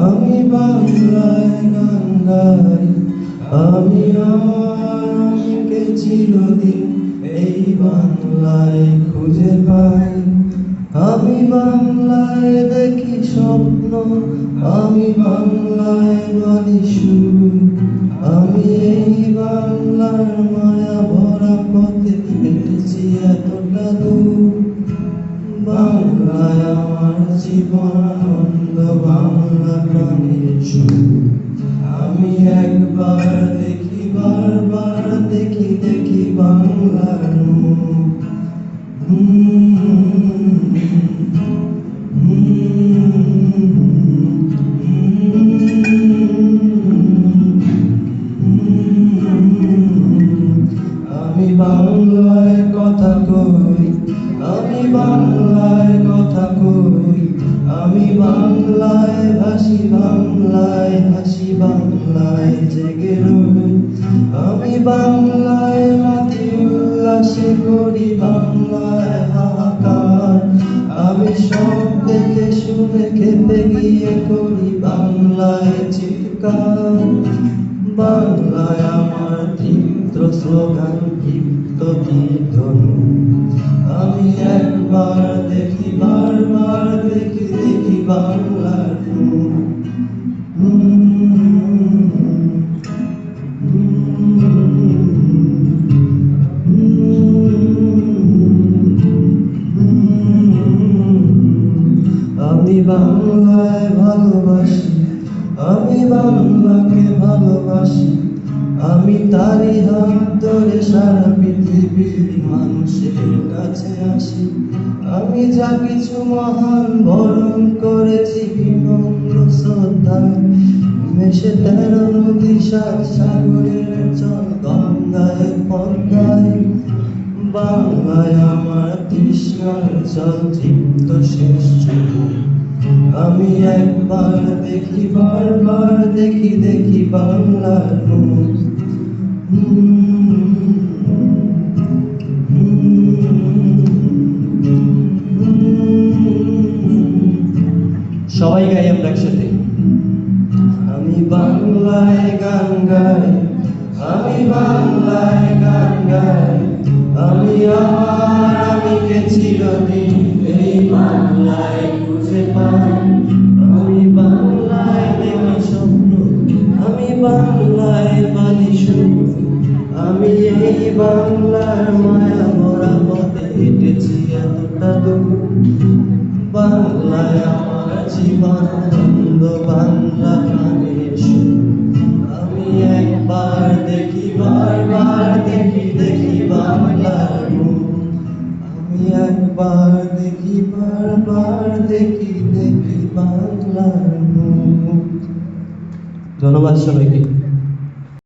আমি বাংলায় গান গাই আমি বাংলায় গান গাই আমি আমার আবেগকে চিরদিন এই বাংলায় খুঁজে পাই। আমি বাংলায় দেখি স্বপ্ন, আমি বাংলায় বাঁধি সুর আমি এই বাংলার মায়া ভরা পথে হেঁটেছি এতটা দূর। বাংলায় আমার জীবন আনন্দ, বাংলা প্রাণীর আমি একবার দেখি বারবার দেখি দেখি বাংলার আমি বাংলায় কথা কই আমি বাংলায় কথা কই। ভাসি বাংলায়, হাসি বাংলায় জেগে আমি বাংলায় মাতি উল্লাসে করি, বাংলায় হাহাকার। আমি সব দেখে শুনে খেপে গিয়ে করি, বাংলায় চিৎকার। বাংলায় আমার চিত্র স্লোগান, ক্ষিপ্ত আমি একবার আমি বাংলায় ভালোবাসি, আমি বাংলাকে ভালোবাসি, আমি তারই হাত ধরে সারা পৃথিবীর মানুষের কাছে আসি আমি যা কিছু মহান বরণ করেছি বিনম্র শ্রদ্ধায় মেশে তেরো নদী সাত সাগরের জল গঙ্গায় পদ্মায় বাংলায় আমার তৃষ্ণার জল তৃপ্ত শেষ চুল। আমি একবার দেখি, বারবার দেখি দেখি বাংলার মুখ সবাই গাই আমরা একসাথে। আমি বাংলায় গান গাই, আমি বাংলায় গান গাই। আমি আমার আমিকে চিরদিন এই বাংলার মায়া ভরা পথে হেঁটেছি এতটা দূর। বাংলায় আমার জীবন আনন্দ বাংলা আমি একবার দেখি, বারবার দেখি দেখি বাংলার আমি একবার দেখি, বারবার দেখি দেখি বাংলার ধন্যবাদ সবাইকে।